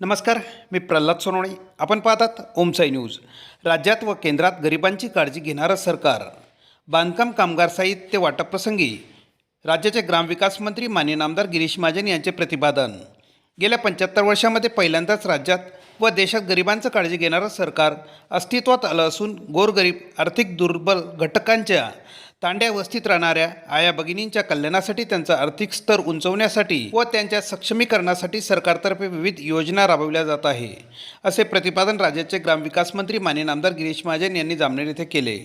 नमस्कार मी प्रल्हाद सोनवणे. आपण पाहतात ओमसाई न्यूज. राज्यात व केंद्रात गरिबांची काळजी घेणारं सरकार. बांधकाम कामगार साहित्य वाटपप्रसंगी राज्याचे ग्रामविकास मंत्री मान्य नामदार गिरीश महाजन यांचे प्रतिपादन. गेल्या पंच्याहत्तर वर्षामध्ये पहिल्यांदाच राज्यात व देशात गरिबांचं काळजी घेणारं सरकार अस्तित्वात आलं असून गोरगरीब आर्थिक दुर्बल घटकांच्या तांड्या वस्तीत राहणाऱ्या आया भगिनींच्या कल्याणासाठी त्यांचा आर्थिक स्तर उंचवण्यासाठी व त्यांच्या सक्षमीकरणासाठी सरकारतर्फे विविध योजना राबवल्या जात आहे असे प्रतिपादन राज्याचे ग्रामविकास मंत्री मान्य नामदार गिरीश महाजन यांनी जामनेर येथे केले.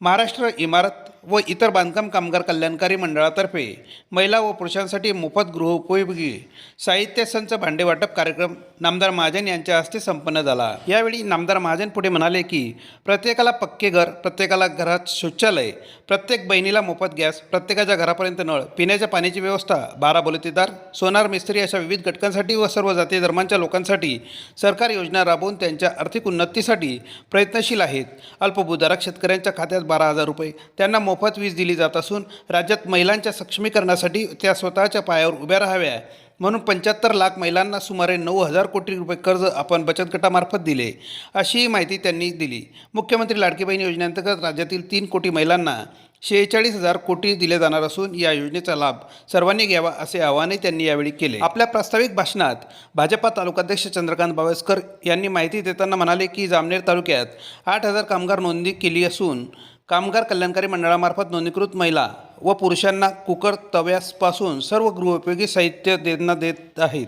महाराष्ट्र इमारत व इतर बांधकाम कामगार कल्याणकारी मंडळातर्फे महिला व पुरुषांसाठी मोफत गृहोपयोगी साहित्य संच भांडे वाटप कार्यक्रम नामदार महाजन यांच्या हस्ते संपन्न झाला. यावेळी नामदार महाजन पुढे म्हणाले की प्रत्येकाला पक्के घर प्रत्येकाला घरात शौचालय प्रत्येक बहिणीला मोफत गॅस प्रत्येकाच्या घरापर्यंत नळ पिण्याच्या पाण्याची व्यवस्था बारा बलुतेदार सोनार मिस्त्री अशा विविध घटकांसाठी व सर्व जाती धर्मांच्या लोकांसाठी सरकार योजना राबवून त्यांच्या आर्थिक उन्नतीसाठी प्रयत्नशील आहेत. अल्पभूधारक शेतकऱ्यांच्या खात्यात बारा हजार रुपये त्यांना मोफत वीज दिली जात असून राज्यात महिलांच्या सक्षमीकरणासाठी त्या स्वतःच्या पायावर उभ्या राहाव्या. म्हणून पंच्याहत्तर लाख महिलांना सुमारे नऊ हजार कोटी रुपये कर्ज आपण बचत गटामार्फत दिले अशी माहिती त्यांनी दिली. मुख्यमंत्री लाडकी बहीण योजनेअंतर्गत राज्यातील तीन कोटी महिलांना शेहेचाळीस हजार कोटी दिले जाणार असून या योजनेचा लाभ सर्वांनी घ्यावा असे आवाहनही त्यांनी यावेळी केले. आपल्या प्रास्ताविक भाषणात भाजपा तालुकाध्यक्ष चंद्रकांत बावस्कर यांनी माहिती देताना म्हणाले की जामनेर तालुक्यात आठ हजार कामगार नोंदणी केली असून कामगार कल्याणकारी मंडळामार्फत नोंदणीकृत महिला व पुरुषांना कुकर तव्यापासून सर्व गृहोपयोगी साहित्य देण्यात देत आहेत.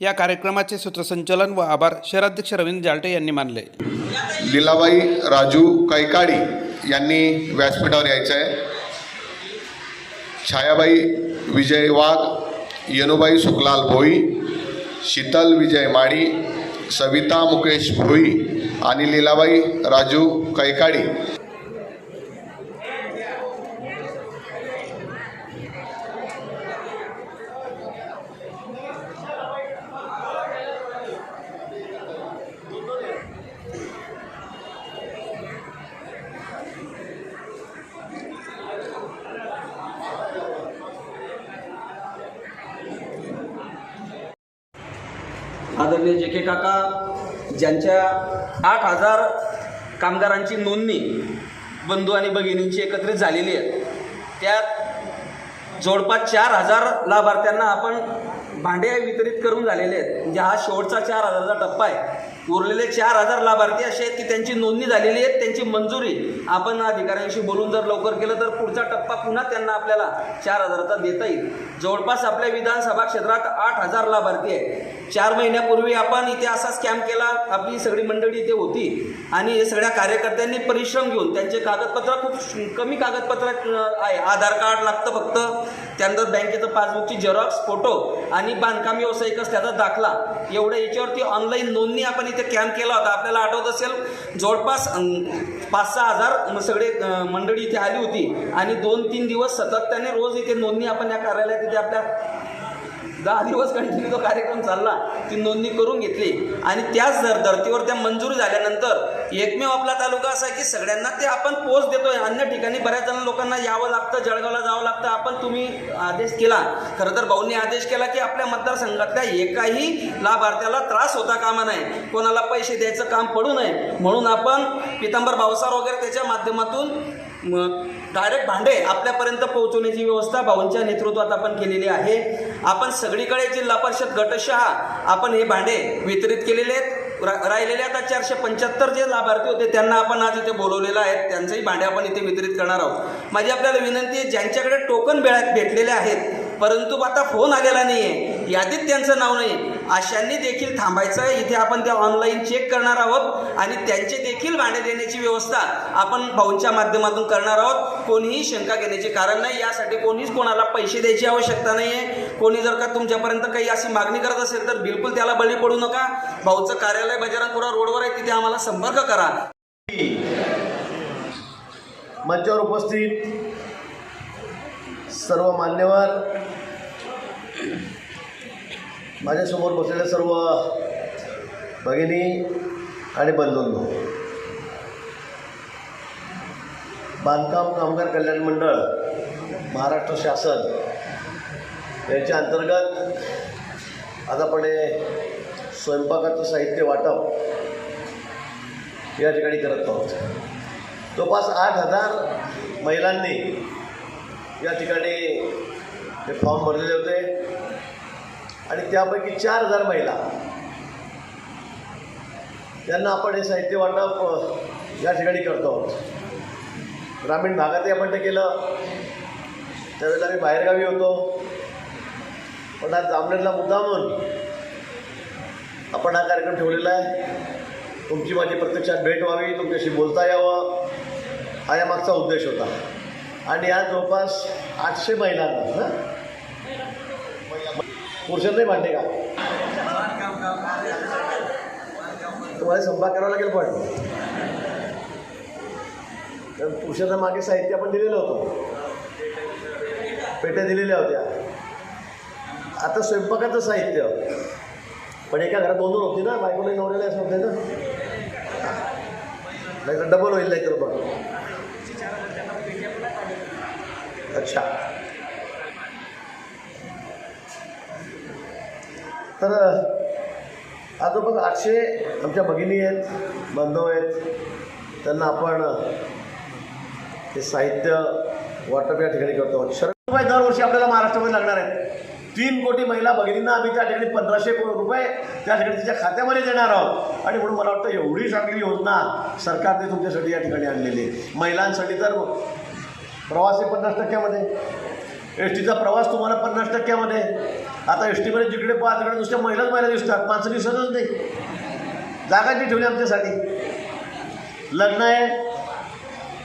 या कार्यक्रमाचे सूत्रसंचालन व आभार शहराध्यक्ष रवींद्र जालटे यांनी मानले. लीलाबाई राजू कैकाडी यांनी व्यासपीठावर यायचं आहे. छायाबाई विजय वाघ यनुबाई सुखलाल भोई शीतल विजय माडी सविता मुकेश भोई आणि लीलाबाई राजू कैकाडी. आदरणीय जे के काका ज्यांच्या आठ हजार कामगारांची नोंदणी बंधू आणि भगिनींची एकत्रित झालेली आहे. त्यात जवळपास चार हजार लाभार्थ्यांना आपण भांडे वितरित करून झालेले आहेत. म्हणजे हा शेवटचा चार हजारचा टप्पा आहे. उरलेले चार हजार लाभार्थी असे आहेत की त्यांची नोंदणी झालेली आहे त्यांची मंजुरी आपण अधिकाऱ्यांशी बोलून जर लवकर केलं तर पुढचा टप्पा पुन्हा त्यांना आपल्याला चार हजाराचा देता येईल. जवळपास आपल्या विधानसभा क्षेत्रात आठ हजार लाभार्थी आहे चार महिन्यापूर्वी आपण इथे असा स्कॅम केला आपली सगळी मंडळी इथे होती आणि हे सगळ्या कार्यकर्त्यांनी परिश्रम घेऊन त्यांचे कागदपत्र खूप श- कमी कागदपत्र आहे. आधार कार्ड लागतं फक्त. त्यानंतर बँकेचं पासबुकची झेरॉक्स फोटो आणि बांधकाम व्यावसायिकच त्याचा दाखला. एवढं याच्यावरती ऑनलाईन नोंदणी आपण इथे कॅम्प केला होता. आपल्याला आठवत असेल जवळपास पाच सहा हजार सगळे मंडळी इथे आली होती. आणि दोन तीन दिवस सतत त्याने रोज इथे नोंदणी आपण या कार्यालयात इथे आपल्या दहा दिवस कंटिन्यू तो कार्यक्रम चालला ती नोंदणी करून घेतली. आणि त्याच धर धर्तीवर त्या मंजूर झाल्यानंतर एकमेव आपला तालुका असा आहे की सगळ्यांना ते आपण पोच देतोय. अन्य ठिकाणी बऱ्याच जण लोकांना यावं लागतं जळगावला जावं लागतं. आपण तुम्ही आदेश केला. खरं तर भाऊंनी आदेश केला की आपल्या मतदारसंघातल्या एकाही लाभार्थ्याला त्रास होता कामा नये. कोणाला पैसे द्यायचं काम पडू नये. म्हणून आपण पितांबर भावसार वगैरे त्याच्या माध्यमातून डायरेक्ट भांडे आपल्यापर्यंत पोहोचवण्याची व्यवस्था भाऊंच्या नेतृत्वात आपण केलेली आहे. आपण सगळीकडे जिल्हा परिषद गटशहा आपण हे भांडे वितरित केलेले आहेत. रा- राहिलेले आता चारशे पंच्याहत्तर जे लाभार्थी होते त्यांना आपण आज इथे बोलवलेलं आहे. त्यांचंही भांडे आपण इथे वितरित करणार आहोत. माझी आपल्याला विनंती आहे ज्यांच्याकडे टोकन बेळ्यात भेटलेले आहेत परंतु आता फोन आलेला नाही आहे यादीत त्यांचं नाव नाही अशांनी देखील थांबायचं आहे. इथे आपण त्या ऑनलाईन चेक करणार आहोत आणि त्यांचे देखील भांडे देण्याची व्यवस्था आपण भाऊंच्या माध्यमातून करणार आहोत. कोणीही शंका घेण्याचे कारण नाही. यासाठी कोणीच कोणाला पैसे द्यायची आवश्यकता नाही आहे कोणी जर का तुमच्यापर्यंत काही अशी मागणी करत असेल तर बिलकुल त्याला बळी पडू नका. भाऊचं कार्यालय बजरंगपुरा रोडवर आहे. तिथे आम्हाला संपर्क करा. मंचावर उपस्थित सर्व मान्यवर. माझ्यासमोर बसलेल्या सर्व भगिनी आणि बंधूंनो बांधकाम कामगार कल्याण मंडळ महाराष्ट्र शासन याच्या अंतर्गत आतापणे स्वयंपाकाचं साहित्य वाटप या ठिकाणी करत आहोत. जवळपास आठ हजार महिलांनी या ठिकाणी हे फॉर्म भरलेले होते. आणि त्यापैकी चार हजार महिला. त्यांना आपण हे साहित्य वाटप या ठिकाणी करतो आहोत. ग्रामीण भागातही आपण ते केलं. त्यावेळेला मी बाहेरगावी होतो. पण आज जामनेरला मुद्दामून आपण हा कार्यक्रम ठेवलेला आहे. तुमची माझी प्रत्यक्षात भेट व्हावी तुमच्याशी बोलता यावं. हा या मागचा उद्देश होता. आणि आज जवळपास आठशे महिलांना ना पुरुषांनाही भांडे का तुम्हाला संपाद करावा लागेल पण. कारण पुरुषांना मागे साहित्य आपण दिलेलं होतं. पेट्या दिलेल्या होत्या. आता स्वयंपाकाचं साहित्य. पण एका घरात दोन दोन होती ना? बायकोला नवऱ्याला असं होते ना? नाही तर डबल होईल नाही तर पण. अच्छा. तर आजोबा बघ आठशे आमच्या भगिनी आहेत बांधव आहेत. त्यांना आपण हे साहित्य वाटप या ठिकाणी करतो. शरद रुपये दरवर्षी आपल्याला महाराष्ट्रामध्ये लागणार आहेत. तीन कोटी महिला भगिनींना आम्ही त्या ठिकाणी पंधराशे करोड रुपये त्या ठिकाणी तिच्या खात्यामध्ये देणार आहोत. आणि म्हणून मला वाटतं एवढी चांगली योजना सरकारने तुमच्यासाठी या ठिकाणी आणलेली आहे. महिलांसाठी तर प्रवासी पन्नास टक्क्यामध्ये. एस टीचा प्रवास तुम्हाला पन्नास टक्क्यामध्ये आता एस टीमध्ये जिकडे पाहा तिकडे नुसत्या महिलाच महिला दिसतात. माणसं दिसतच नाही. जागा जी ठेवली आमच्यासाठी. लग्न आहे.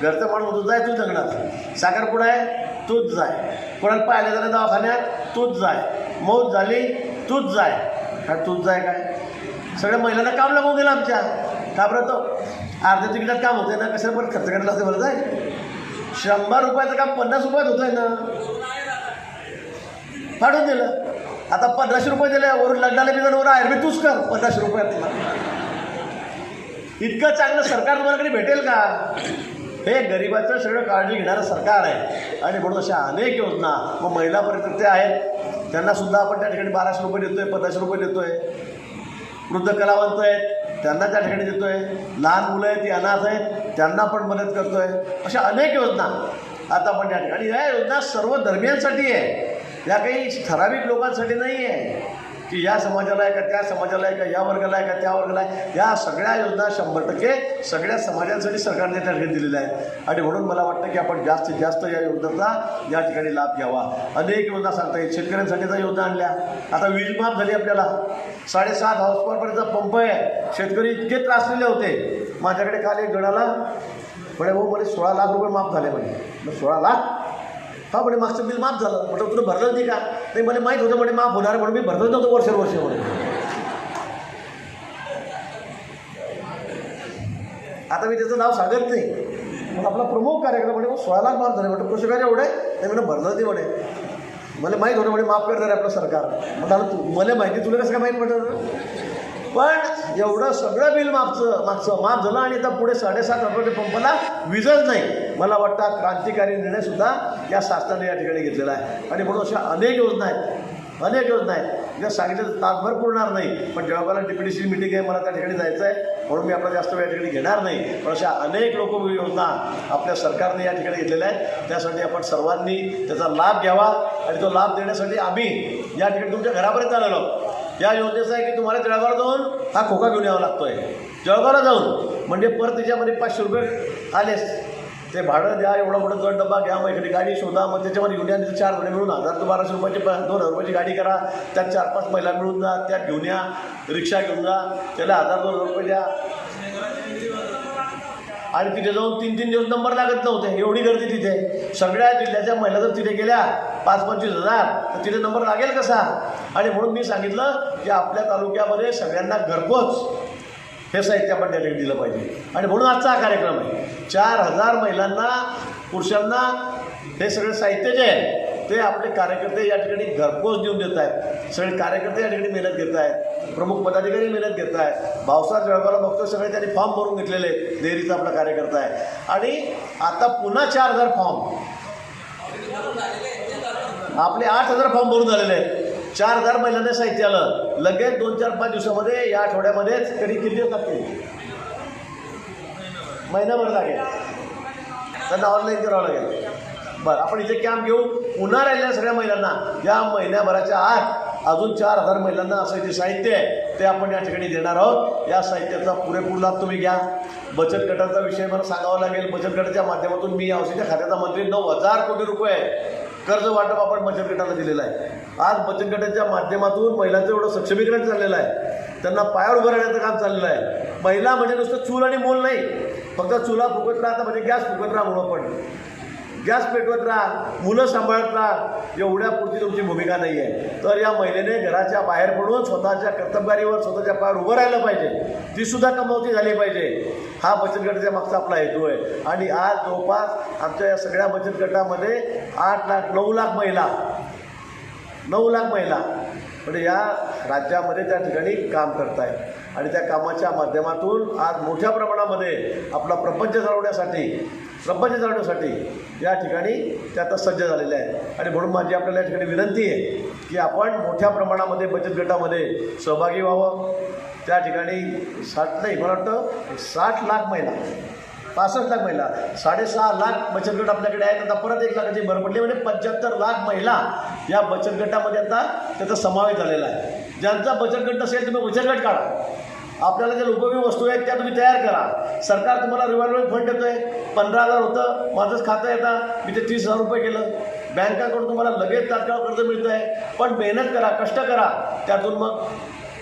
घरचं माणूस तू जाय तूच लग्नात. साखरपुडा आहे तूच जाय. कोणाला पाहिलं झालं दवाखान्यात तूच जाय. मौत झाली तूच जाय. हा तूच जाय काय? सगळ्या महिलांना काम लागून दिलं आमच्या. का तो अर्ध्या तिकिटात काम होते ना कशाला पण खर्च करायला असं बरं जाय. शंभर रुपयाचं काम पन्नास रुपयात होत आहे ना. फाडून दिलं. आता पंधराशे रुपये दिले वरून लग्नाला बिघड वर आहे तूच कर पंधराशे रुपयात इतकं चांगलं सरकार तुम्हाला कधी भेटेल का? हे गरिबाचं सगळं काळजी घेणारं सरकार आहे. आणि म्हणून अशा अनेक योजना मग महिला परिकृत्य आहेत. त्यांनासुद्धा आपण त्या ठिकाणी बाराशे रुपये देतो आहे पंधराशे रुपये देतो आहे वृद्ध कलावंत आहेत त्यांना त्या ठिकाणी देतो आहे लहान मुलं आहेत ती अनाथ आहेत त्यांना पण मदत करतो आहे अशा अनेक योजना आता आपण त्या ठिकाणी ह्या योजना सर्व धर्मियांसाठी आहे. या काही ठराविक लोकांसाठी नाही आहे की या समाजाला आहे का त्या समाजाला आहे का या वर्गाला आहे का त्या वर्गाला आहे. या सगळ्या योजना शंभर टक्के सगळ्या समाजांसाठी सरकारने त्या ठिकाणी दिलेल्या आहेत. आणि म्हणून मला वाटतं की आपण जास्तीत जास्त या योजनेचा या ठिकाणी लाभ घ्यावा. अनेक योजना सांगता येईल. शेतकऱ्यांसाठीच्या योजना आणल्या. आता वीज माफ झाली आपल्याला. साडेसात हॉर्सपॉवरपर्यंतचा पंप आहे. शेतकरी इतके त्रासलेले होते. माझ्याकडे काल एक गणाला म्हणे भाऊ मला सोळा लाख रुपये माफ झाले म्हणजे मग सोळा लाख हा म्हणे मागचं बिल माफ झालं. म्हटलं तुला भरलं नाही का? नाही मला माहीत होतं म्हणे माफ होणार म्हणून मी भरलं नव्हतं वर्ष वर्ष म्हणे आता मी त्याचं नाव सांगत नाही. पण आपला प्रमुख कार्यक्रम म्हणे मग सोळा लाख माफ झाले. म्हटलं कृषी काय एवढे नाही म्हणे भरलं नाही म्हणे. मला माहीत होतं म्हणे माफ करणार आहे आपलं सरकार. म्हटलं तू मला माहिती तुला कसं काय माहीत म्हटलं पण एवढं सगळं बिल मागचं मागचं माफ झालं आणि आता पुढे साडेसात रुपये पंपाला वीजच नाही. मला वाटतं क्रांतिकारी निर्णयसुद्धा या शासनाने या ठिकाणी घेतलेला आहे. आणि म्हणून अशा अनेक योजना आहेत. अनेक योजना आहेत. ज्या सांगितलं तर तासभर पुरणार नाही. पण जळगावला डिप्युटीची मिटिंग आहे मला त्या ठिकाणी जायचं आहे. म्हणून मी आपला जास्त वेळ या ठिकाणी घेणार नाही. पण अशा अनेक लोक योजना आपल्या सरकारने या ठिकाणी घेतलेल्या आहेत. त्यासाठी आपण सर्वांनी त्याचा लाभ घ्यावा आणि तो लाभ देण्यासाठी आम्ही या ठिकाणी तुमच्या घरापर्यंत आलेलो या योजनेचा आहे की तुम्हाला जळगाव जाऊन हा खोका घेऊन यावा लागतो आहे जळगावला जाऊन म्हणजे परत त्याच्यामध्ये पाचशे रुपये आलेच ते भाडं द्या एवढा मोठा जड डब्बा घ्या मग एखादी गाडी शोधा मग त्याच्यामध्ये घेऊन या चार महिने मिळून हजार ते बाराशे रुपयाची प- दोन हजार रुपयाची गाडी करा. त्यात चार पाच महिला मिळून जा त्यात घेऊन या रिक्षा घेऊन जा त्याला हजार दोन हजार रुपये द्या. आणि तिथे जाऊन तीन तीन दिवस नंबर लागत नव्हते एवढी गर्दी तिथे. सगळ्या जिल्ह्याच्या महिला जर तिथे गेल्या पाच पंचवीस हजार तर तिथे नंबर लागेल कसा? आणि म्हणून मी सांगितलं की आपल्या तालुक्यामध्ये सगळ्यांना घरपोच हे साहित्य आपण त्या दिलं पाहिजे. आणि म्हणून आजचा हा कार्यक्रम आहे. चार हजार महिलांना पुरुषांना हे सगळे साहित्य जे आहे ते आपले कार्यकर्ते या ठिकाणी घरपोच देऊन देत आहेत. सगळे कार्यकर्ते या ठिकाणी मेहनत घेत आहेत. प्रमुख पदाधिकारी मेहनत घेत आहेत. भावसार जळगावला बघतो सगळे त्यांनी फॉर्म भरून घेतलेले डेअरीचा आपला कार्यकर्ता आहे. आणि आता पुन्हा चार हजार फॉर्म. आपले आठ हजार फॉर्म भरून झालेले आहेत. चार हजार महिलांना साहित्य आलं. लगेच दोन चार पाच दिवसामध्ये या आठवड्यामध्येच तरी किती दिवस लागतील? महिनाभर लागेल. त्यांना ऑनलाईन करावं लागेल. बरं आपण इथे कॅम्प घेऊ पुन्हा राहिलेल्या सगळ्या महिलांना या महिन्याभराच्या आत अजून चार हजार महिलांना असं जे साहित्य आहे ते आपण या ठिकाणी देणार आहोत. या साहित्याचा पुरेपूर लाभ तुम्ही घ्या. बचत गटाचा विषय मला सांगावा लागेल. बचत गटाच्या माध्यमातून मी या खात्याचा मंत्री नऊ हजार कोटी रुपये कर्ज वाटप आपण बचत गटाला दिलेलं आहे. आज बचत गटाच्या माध्यमातून महिलांचं एवढं सक्षमीकरण चाललेलं आहे. त्यांना पायावर उभं राहण्याचं काम चाललेलं आहे. महिला म्हणजे नुसतं चूल आणि मूल नाही. फक्त चुला फुकत राहता म्हणजे गॅस फुकत राहा म्हणून पण गॅस पेटवत राहा मुलं सांभाळत राहा. एवढ्यापुरती तुमची भूमिका नाही आहे तर या महिलेने घराच्या बाहेर पडून स्वतःच्या कर्तबगारीवर स्वतःच्या पायावर उभं राहिलं पाहिजे. ती सुद्धा कमावती झाली पाहिजे. हा बचत गटाच्या मागचा आपला हेतू आहे. आणि आज जवळपास आमच्या या सगळ्या बचत गटामध्ये आठ लाख नऊ लाख महिला. नऊ लाख महिला. म्हणजे या राज्यामध्ये त्या ठिकाणी काम करत आहेत आणि त्या कामाच्या माध्यमातून आज मोठ्या प्रमाणामध्ये आपला प्रपंच चालवण्यासाठी प्रपंच चालवण्यासाठी या ठिकाणी त्या आता सज्ज झालेल्या आहेत. आणि म्हणून माझी आपल्याला या ठिकाणी विनंती आहे की आपण मोठ्या प्रमाणामध्ये बचत गटामध्ये सहभागी व्हावं. त्या ठिकाणी साठ नाही मला वाटतं साठ लाख महिला पासष्ट लाख महिला साडेसहा लाख बचत गट आपल्याकडे आहेत. आता परत एक लाखाची भर पडली म्हणजे पंच्याहत्तर लाख महिला या बचत गटामध्ये आता त्याचा समावेश झालेला आहे. ज्यांचा बचत गट नसेल तुम्ही बचत गट काढा. आपल्याला ज्या उपयोगी वस्तू आहेत त्या तुम्ही तयार करा. सरकार तुम्हाला रिव्हॉल्विंग फंड देतोय. पंधरा हजार होतं माझंच खातं येतं. मी ते तीस हजार रुपये केलं. बँकाकडून तुम्हाला लगेच तात्काळ कर्ज मिळतं आहे पण मेहनत करा कष्ट करा. त्यातून मग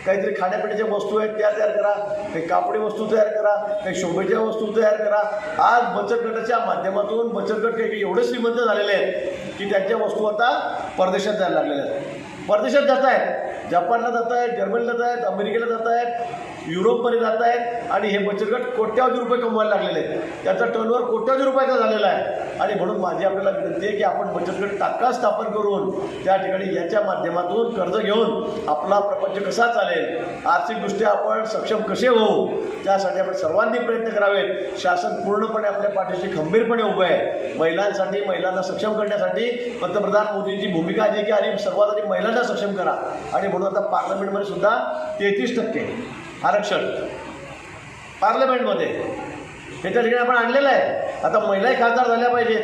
काहीतरी खाण्यापिण्याच्या वस्तू आहेत त्या तयार करा. काही कापडी वस्तू तयार करा. काही शोभेच्या वस्तू तयार करा. आज बचत गटाच्या माध्यमातून बचत गट काही काही एवढे श्रीमंत झालेले आहेत की त्यांच्या वस्तू आता परदेशात जायला लागलेल्या आहेत. परदेशात जात आहेत जपानला जात आहेत जर्मनीला जात आहेत अमेरिकेला जात आहेत युरोपमध्ये जात आहेत आणि हे बचत गट कोट्यावधी रुपये कमवायला लागलेले आहेत. त्याचा टर्नओव्हर कोट्यावधी रुपयाचा झालेला आहे. आणि म्हणून माझी आपल्याला विनंती आहे की आपण बचत गट तात्काळ स्थापन करून त्या ठिकाणी याच्या माध्यमातून कर्ज घेऊन आपला प्रपंच कसा चालेल आर्थिकदृष्ट्या आपण सक्षम कसे होऊ त्यासाठी आपण सर्वांनी प्रयत्न करावेत. शासन पूर्णपणे आपल्या पाठीशी खंबीरपणे उभं आहे. महिलांसाठी महिलांना सक्षम करण्यासाठी पंतप्रधान मोदींची भूमिका जी की आणि सर्वात आधी महिलांना सक्षम करा. आणि म्हणून आता पार्लमेंटमध्ये सुद्धा तेहतीस टक्के. आरक्षण. पार्लमेंटमध्ये. हे त्या ठिकाणी आपण आणलेलं आहे. आता महिलाही खासदार झाल्या पाहिजेत.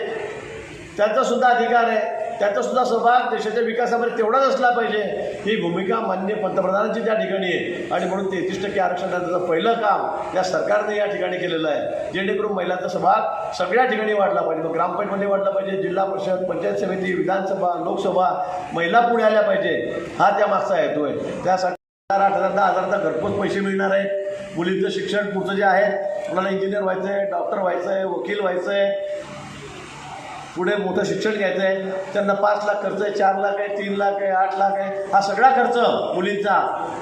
त्यांचासुद्धा अधिकार आहे. त्याचासुद्धा सहभाग देशाच्या विकासामध्ये तेवढाच असला पाहिजे. ही भूमिका मान्य पंतप्रधानांची त्या ठिकाणी आहे. आणि म्हणून तेहतीस टक्के आरक्षणाचं पहिलं काम या सरकारने या ठिकाणी केलेलं आहे. जेणेकरून महिलांचा सहभाग सगळ्या ठिकाणी वाढला पाहिजे. मग ग्रामपंचायतमध्ये वाढला पाहिजे. जिल्हा परिषद पंचायत समिती विधानसभा लोकसभा महिला पुढे आल्या पाहिजे. हा त्या मागचा हेतू आहे. त्यासाठी हजार आठ हजार दहा हजारचा घरपोच पैसे मिळणार आहेत मुलींचं शिक्षण पुढचं जे आहे कोणाला इंजिनियर व्हायचं आहे डॉक्टर व्हायचं आहे वकील व्हायचं आहे पुढे मोठं शिक्षण घ्यायचं आहे त्यांना पाच लाख खर्च आहे चार लाख आहे तीन लाख आहे आठ लाख आहे. हा सगळा खर्च मुलींचा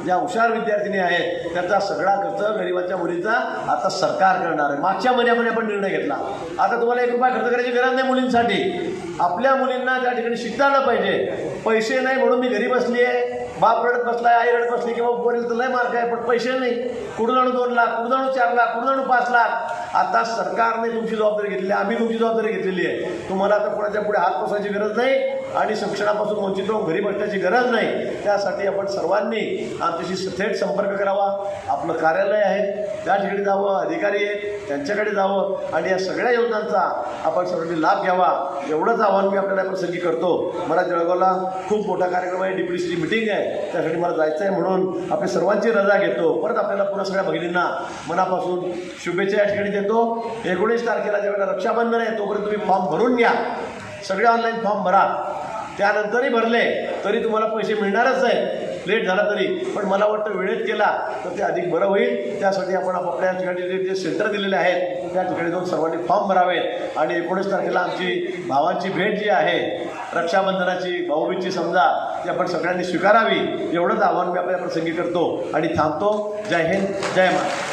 ज्या हुशार विद्यार्थिनी आहेत त्याचा सगळा खर्च गरिबाच्या मुलींचा आता सरकार करणार आहे. मागच्या महिन्यामध्ये आपण निर्णय घेतला. आता तुम्हाला एक रुपया खर्च करायची गरज नाही मुलींसाठी. आपल्या मुलींना त्या ठिकाणी शिकता आलं पाहिजे. पैसे नाही म्हणून मी घरी बसली आहे. बाप रडत बसलाय आई रडत बसली की बाबा वरील तर लय मार्क आहे पण पैसे नाही. कुठून आणू दोन लाख कुठून आणू चार लाख कुठून आणू पाच लाख? आता सरकारने तुमची जबाबदारी घेतली आहे आम्ही तुमची जबाबदारी घेतलेली आहे. तुम्हाला आता कोणाच्या पुढे हात पसरायची गरज नाही आणि शिक्षणापासून वंचित राहून घरी बसण्याची गरज नाही. त्यासाठी आपण सर्वांनी आमच्याशी थेट संपर्क करावा. आपलं कार्यालय आहे त्या ठिकाणी जावं अधिकारी आहेत त्यांच्याकडे जावं आणि या सगळ्या योजनांचा आपण सर्वांनी लाभ घ्यावा. एवढंच आव्हान मी आपल्याला प्रसंगी करतो. मला जळगावला खूप मोठा कार्यक्रम आहे. डिप्युटीची मिटिंग आहे. त्यासाठी मला जायचं आहे म्हणून आपल्या सर्वांची रजा घेतो. परत आपल्याला पुन्हा सगळ्या भगिनींना मनापासून शुभेच्छा या ठिकाणी देतो. एकोणीस तारखेला ज्यावेळेला रक्षाबंधन आहे तोपर्यंत तुम्ही फॉर्म भरून घ्या. सगळे ऑनलाईन फॉर्म भरा. त्यानंतरही भरले तरी तुम्हाला पैसे मिळणारच आहे लेट झाला तरी. पण मला वाटतं वेळेत केला तर ते अधिक बरं होईल. त्यासाठी आपण आपापल्या ठिकाणी जे सेंटर दिलेले आहेत त्या ठिकाणी जाऊन सर्वांनी फॉर्म भरावेत. आणि एकोणीस तारखेला आमची भावांची भेट जी आहे रक्षाबंधनाची भाऊबीजची समजा ती आपण सगळ्यांनी स्वीकारावी. एवढंच आव्हान मी आपल्या प्रसंगी करतो. आणि थांबतो. जय हिंद जय महाराष्ट्र.